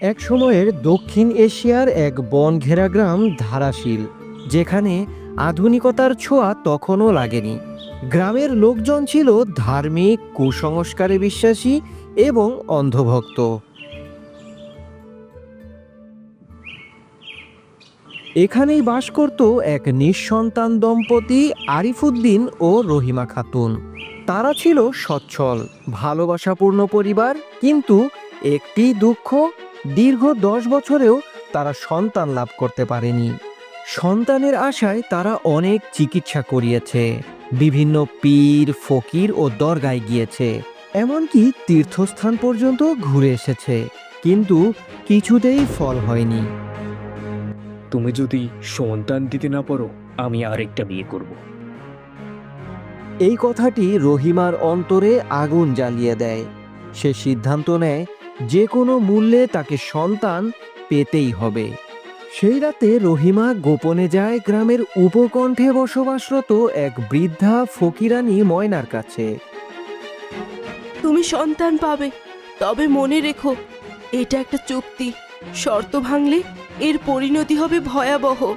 এক সময়ের দক্ষিণ এশিয়ার এক বন ঘেরা গ্রাম ধারাশীল, যেখানে আধুনিকতার ছোঁয়া তখনও লাগেনি। গ্রামের লোকজন ছিল ধার্মিক, কুসংস্কারে বিশ্বাসী এবং অন্ধভক্ত। এখানেই বাস করত এক নিঃসন্তান দম্পতি আরিফুদ্দিন ও রহিমা খাতুন। তারা ছিল সচ্ছল, ভালোবাসাপূর্ণ পরিবার, কিন্তু একটি দুঃখ দীর্ঘ দশ বছরেও তারা সন্তান লাভ করতে পারেনি। সন্তানের আশায় তারা অনেক চিকিৎসা করিয়েছে বিভিন্ন পীর ফকির ও দরগায় গিয়েছে। এমনকি তীর্থস্থান পর্যন্ত ঘুরে এসেছে কিন্তু কিছুতেই ফল হয়নি। তুমি যদি সন্তান দিতে না পারো আমি আরেকটা বিয়ে করব। এই কথাটি রহিমার অন্তরে আগুন জ্বালিয়ে দেয়। সে সিদ্ধান্ত নেয় যে কোনো মূল্যে তাকে সন্তান পেতেই হবে। সেই রাতে রহিমা গোপনে যায় গ্রামের উপকণ্ঠে বসবাসরত এক বৃদ্ধা ফকিরানী ময়নার কাছে। তুমি সন্তান পাবে তবে মনে রেখো এটা একটা চুক্তি। শর্ত ভাঙলে এর পরিণতি হবে ভয়াবহ।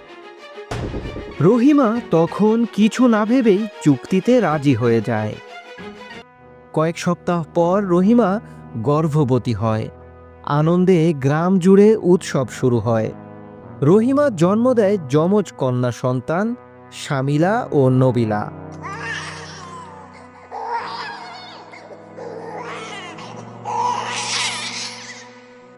রহিমা তখন কিছু না ভেবেই চুক্তিতে রাজি হয়ে যায়। কয়েক সপ্তাহ পর রহিমা গর্ভবতী হয়। আনন্দে গ্রাম জুড়ে উৎসব শুরু হয়। রহিমা জন্ম দেয় যমজ কন্যা সন্তান শামিলা ও নবিলা।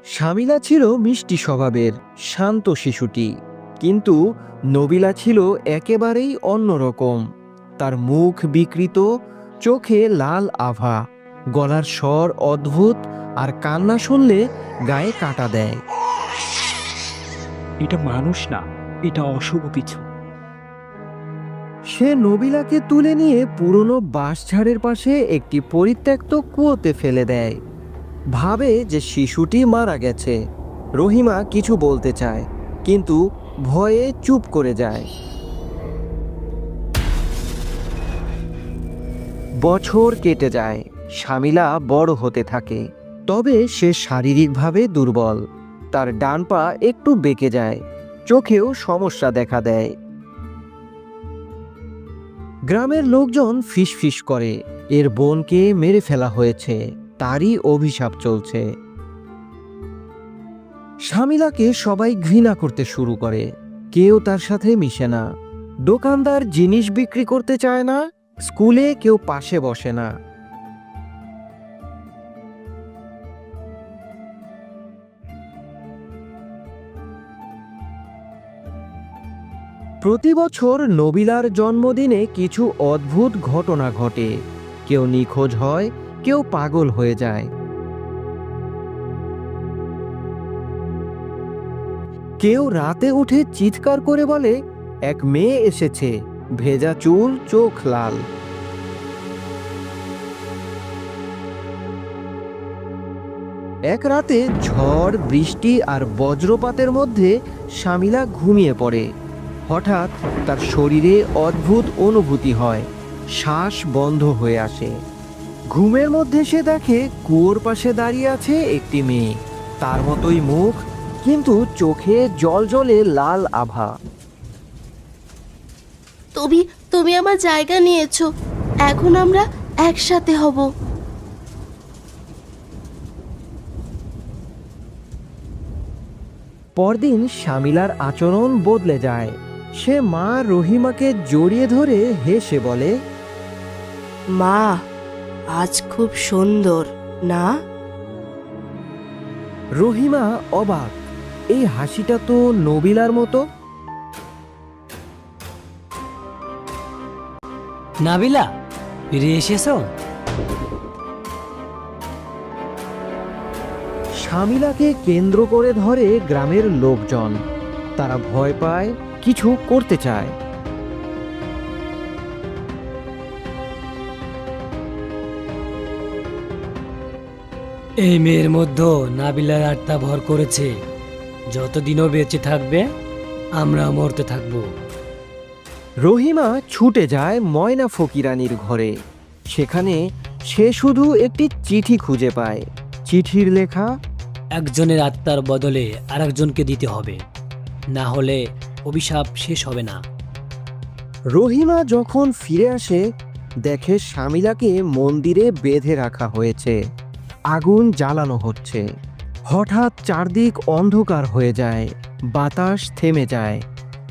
শামিলা ছিল মিষ্টি স্বভাবের, শান্ত শিশুটি। কিন্তু নবিলা ছিল একেবারেই অন্যরকম। তার মুখ বিকৃত, চোখে লাল আভা। গলার স্বর অদ্ভুত আর কান্না শুনলে গায়ে কাটা দেয়। এটা মানুষ না এটা অশুভ কিছু। সে নবিলাকে তুলে নিয়ে পুরনো বাঁশঝাড়ের পাশে একটি পরিত্যক্ত কুয়োতে ফেলে দেয়। ভাবে যে শিশুটি মারা গেছে। রহিমা কিছু বলতে চায় কিন্তু ভয়ে চুপ করে যায়। বছর কেটে যায়। শামিলা বড় হতে থাকে। তবে সে শারীরিকভাবে দুর্বল। তার ডান পা একটু বেঁকে যায়। চোখেও সমস্যা দেখা দেয়। গ্রামের লোকজন ফিসফিস করে। এর বোনকে মেরে ফেলা হয়েছে। তারই অভিশাপ চলছে। শামিলাকে সবাই ঘৃণা করতে শুরু করে। কেউ তার সাথে মিশে না। দোকানদার জিনিস বিক্রি করতে চায় না। স্কুলে কেউ পাশে বসে না। প্রতি বছর নবিলার জন্মদিনে কিছু অদ্ভুত ঘটনা ঘটে। কেউ নিখোঁজ হয়, কেউ পাগল হয়ে যায়। কেউ রাতে উঠে চিৎকার করে বলে, এক মেয়ে এসেছে, ভেজা চুল, চোখ লাল। এক রাতে ঝড়, বৃষ্টি আর বজ্রপাতের মধ্যে শামিলা ঘুমিয়ে পড়ে। হঠাৎ তার শরীরে অদ্ভুত অনুভূতি হয়। শ্বাস বন্ধ হয়ে আসে। ঘুমের মধ্যে সে দেখে কুয়োর পাশে দাঁড়িয়ে আছে একটি মেয়ে। তার মতোই মুখ কিন্তু চোখে জল জলে লাল আভা। তুমি তুমি আমার জায়গা নিয়েছো। এখন আমরা একসাথে হব। পরদিন শামিলার আচরণ বদলে যায়। সে মা রহিমাকে জড়িয়ে ধরে হেসে বলে মা আজ খুব সুন্দর না? রহিমা অবাক এই হাসিটা তো নবিলার মতো। নাবিলা ফিরে এসেছ? শামিলাকে কেন্দ্র করে ধরে গ্রামের লোকজন তারা ভয় পায় কিছু করতে চায়। এই মেয়ের মধ্যে নাবিলার আত্মা ভর করেছে। যতদিনও বেঁচে থাকবে আমরা মরতে থাকব। রহিমা ছুটে যায় ময়না ফকিরানির ঘরে। সেখানে সে শুধু একটি চিঠি খুঁজে পায়। চিঠির লেখা একজনের আত্মার বদলে আরেকজনকে দিতে হবে। না হলে অভিশাপ শেষ হবে না। রহিমা যখন ফিরে আসে, দেখে শামিলাকে মন্দিরে বেঁধে রাখা হয়েছে। আগুন জ্বালানো হচ্ছে। হঠাৎ চারদিক অন্ধকার হয়ে যায়, বাতাস থেমে যায়।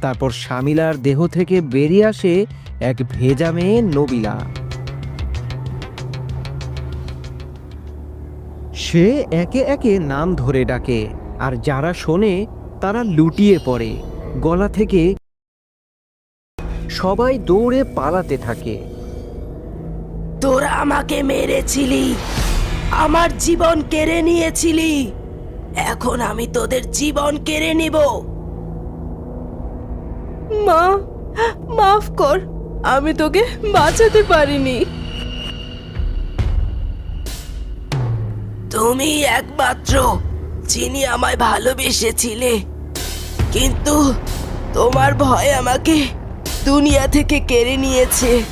তারপর শামিলার দেহ থেকে বেরিয়ে আসে এক ভেজা মেয়ে নবিলা। সে একে একে নাম ধরে ডাকে, আর যারা শোনে, তারা লুটিয়ে পড়ে। গলা থেকে সবাই দৌড়ে পালাতে থাকে। তোরা আমাকে মেরেছিলি আমার জীবন কেড়ে নিয়েছিলি এখন আমি তোদের জীবন কেড়ে নিব। মা মাফ কর আমি তোকে বাঁচাতে পারিনি। তুমি একমাত্র যিনি আমায় ভালোবেসেছিলে। কিন্তু তোমার ভয় আমাকে দুনিয়া থেকে কেড়ে নিয়েছে।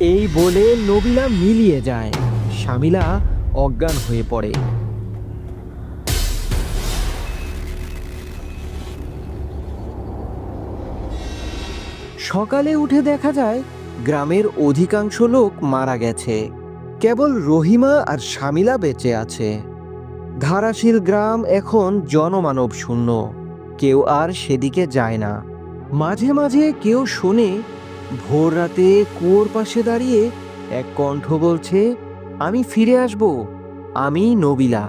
এই বলে নবিলা মিলিয়ে যায়। শামিলা অজ্ঞান হয়ে পড়ে। সকালে উঠে দেখা যায়, গ্রামের অধিকাংশ লোক মারা গেছে। কেবল রহিমা আর শামিলা বেঁচে আছে। ধারাশীল গ্রাম এখন জনমানব শূন্য। কেউ আর সেদিকে যায় না। মাঝে মাঝে কেউ শোনে, ভোর রাতে কুয়োর পাশে দাঁড়িয়ে এক কণ্ঠ বলছে, আমি ফিরে আসব। আমি নবিলা।